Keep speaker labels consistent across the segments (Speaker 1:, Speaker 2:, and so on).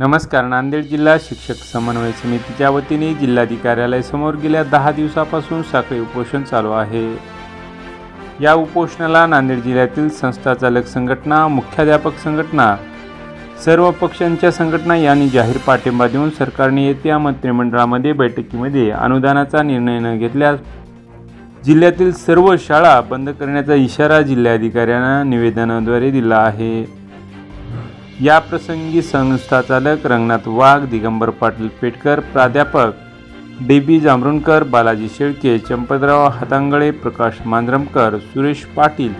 Speaker 1: नमस्कार नांदेड जिल्हा शिक्षक समन्वय समितीच्या वतीने जिल्हाधिकार्यालयासमोर गेल्या दहा दिवसापासून साखळी उपोषण चालू आहे. या उपोषणाला नांदेड जिल्ह्यातील संस्था चालक संघटना मुख्याध्यापक संघटना सर्व पक्षांच्या संघटना यांनी जाहीर पाठिंबा देऊन सरकारने येत्या मंत्रिमंडळामध्ये बैठकीमध्ये अनुदानाचा निर्णय न घेतल्यास जिल्ह्यातील सर्व शाळा बंद करण्याचा इशारा जिल्हाधिकाऱ्यांना निवेदनाद्वारे दिला आहे. या प्रसंगी संस्था चालक रंगनाथ वाघ दिगंबर पाटील पेटकर प्राध्यापक डी बी जांभरुणकर बालाजी शेळके चंपतराव हातांगळे प्रकाश मांजरमकर सुरेश पाटील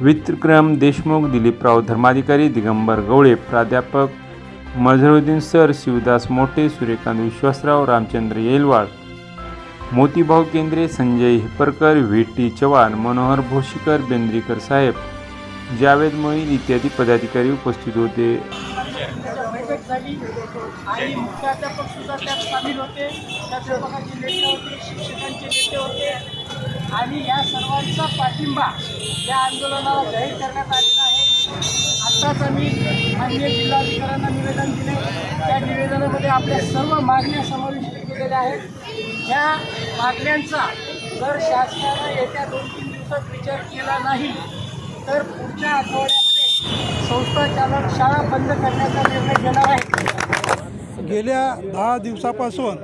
Speaker 1: विक्रम देशमुख दिलीपराव धर्माधिकारी दिगंबर गवळे प्राध्यापक मझरुद्दीन सर शिवदास मोठे सूर्यकांत विश्वासराव रामचंद्र येलवाड मोतीभाऊ केंद्रे संजय हिपरकर व्ही टी चव्हाण मनोहर भोशीकर बेंद्रीकर साहेब जावेद मोईन इत्यादी पदाधिकारी उपस्थित होते.
Speaker 2: झाली आणि मुख्याध्यापक सुद्धा त्यात सामील होते. प्राध्यापकाचे नेते होते शिक्षकांचे नेते होते. आणि या सर्वांचा पाठिंबा या आंदोलनाला जाहीर करण्यात आलेला आहे. आत्ताच आम्ही माननीय जिल्हाधिकाऱ्यांना निवेदन दिले. त्या निवेदनामध्ये आपल्या सर्व मागण्या समाविष्ट केलेल्या आहेत. या मागण्यांचा जर शासनानं येत्या दोन तीन दिवसात विचार केला नाही तर पुढच्या आठवड्यामध्ये संस्था चालक शाळा बंद करण्याचा निर्णय घेणार आहे.
Speaker 3: गेल्या दहा दिवसापासून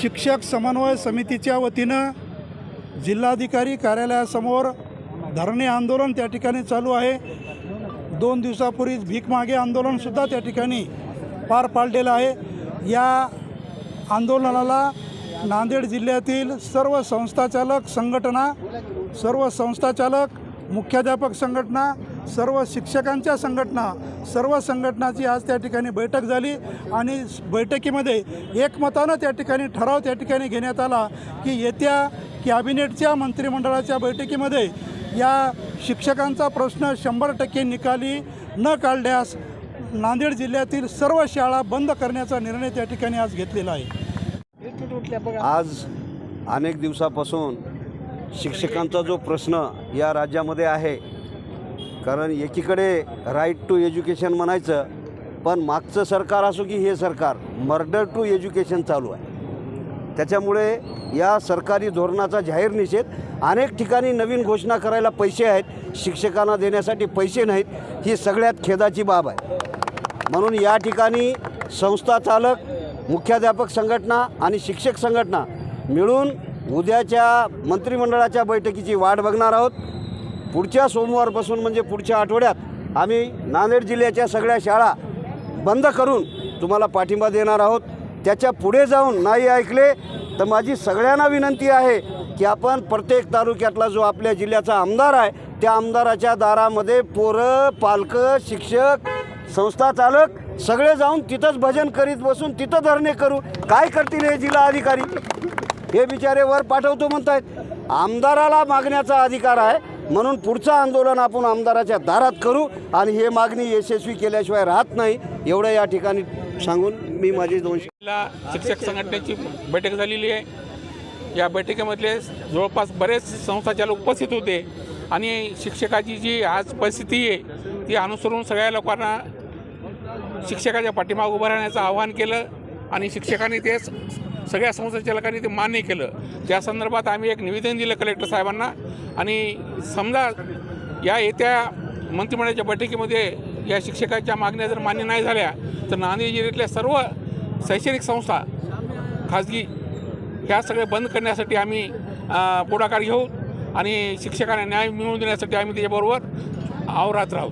Speaker 3: शिक्षक समन्वय समितीच्या वतीनं जिल्हाधिकारी कार्यालयासमोर धरणे आंदोलन त्या ठिकाणी चालू आहे. दोन दिवसापूर्वीच भीक मागे आंदोलनसुद्धा त्या ठिकाणी पार पाडलेलं आहे. या आंदोलनाला नांदेड जिल्ह्यातील सर्व संस्थाचालक संघटना सर्व संस्थाचालक मुख्याध्यापक संघटना सर्व शिक्षकांच्या संघटना सर्व संघटनाची आज त्या ठिकाणी बैठक झाली आणि बैठकीमध्ये एकमतानं त्या ठिकाणी ठराव त्या ठिकाणी घेण्यात आला की येत्या कॅबिनेटच्या मंत्रिमंडळाच्या बैठकीमध्ये या शिक्षकांचा प्रश्न शंभर टक्के निकाली न काढल्यास नांदेड जिल्ह्यातील सर्व शाळा बंद करण्याचा निर्णय त्या ठिकाणी आज घेतलेला आहे.
Speaker 4: आज अनेक दिवसापासून शिक्षकांचा जो प्रश्न या राज्यामध्ये आहे कारण एकीकडे राईट टू एज्युकेशन म्हणायचं पण मागचं सरकार असो की हे सरकार मर्डर टू एज्युकेशन चालू आहे. त्याच्यामुळे या सरकारी धोरणाचा जाहीर निषेध अनेक ठिकाणी नवीन घोषणा करायला पैसे आहेत शिक्षकांना देण्यासाठी पैसे नाहीत ही सगळ्यात खेदाची बाब आहे. म्हणून या ठिकाणी संस्था चालक मुख्याध्यापक संघटना आणि शिक्षक संघटना मिळून उद्याच्या मंत्रिमंडळाच्या बैठकीची वाट बघणार आहोत. पुढच्या सोमवारपासून म्हणजे पुढच्या आठवड्यात आम्ही नांदेड जिल्ह्याच्या सगळ्या शाळा बंद करून तुम्हाला पाठिंबा देणार आहोत. त्याच्या पुढे जाऊन नाही ऐकले तर माझी सगळ्यांना विनंती आहे की आपण प्रत्येक तालुक्यातला जो आपल्या जिल्ह्याचा आमदार आहे त्या आमदाराच्या दारामध्ये पोरं पालकं शिक्षक संस्था चालक सगळे जाऊन तिथंच भजन करीत बसून तिथं धरणे करू. काय करतील हे जिल्हा अधिकारी? हे बिचारे वर पाठवतो म्हणतायत. आमदाराला मागण्याचा अधिकार आहे. म्हणून पुढचं आंदोलन आपण आमदाराच्या दारात करू आणि हे मागणी यशस्वी केल्याशिवाय राहत नाही. एवढं या ठिकाणी सांगून मी माझी
Speaker 5: दोनशेला शिक्षक संघटनेची बैठक झालेली आहे. या बैठकीमधले जवळपास बरेच संस्थाचालक उपस्थित होते आणि शिक्षकाची जी आज परिस्थिती आहे ती अनुसरून सगळ्या लोकांना शिक्षकाच्या पाठीमाग उभं राहण्याचं आवाहन केलं आणि शिक्षकांनी ते सगळ्या संस्थाचालकांनी ते मान्य केलं. त्या संदर्भात आम्ही एक निवेदन दिलं कलेक्टर साहेबांना. आणि समजा या येत्या मंत्रिमंडळाच्या बैठकीमध्ये या शिक्षकाच्या मागण्या जर मान्य नाही झाल्या तर नांदेड जिल्ह्यातल्या सर्व शैक्षणिक संस्था खाजगी ह्या सगळ्या बंद करण्यासाठी आम्ही पुढाकार घेऊ आणि शिक्षकांना न्याय मिळवून देण्यासाठी आम्ही त्याच्याबरोबर आवरात राहू.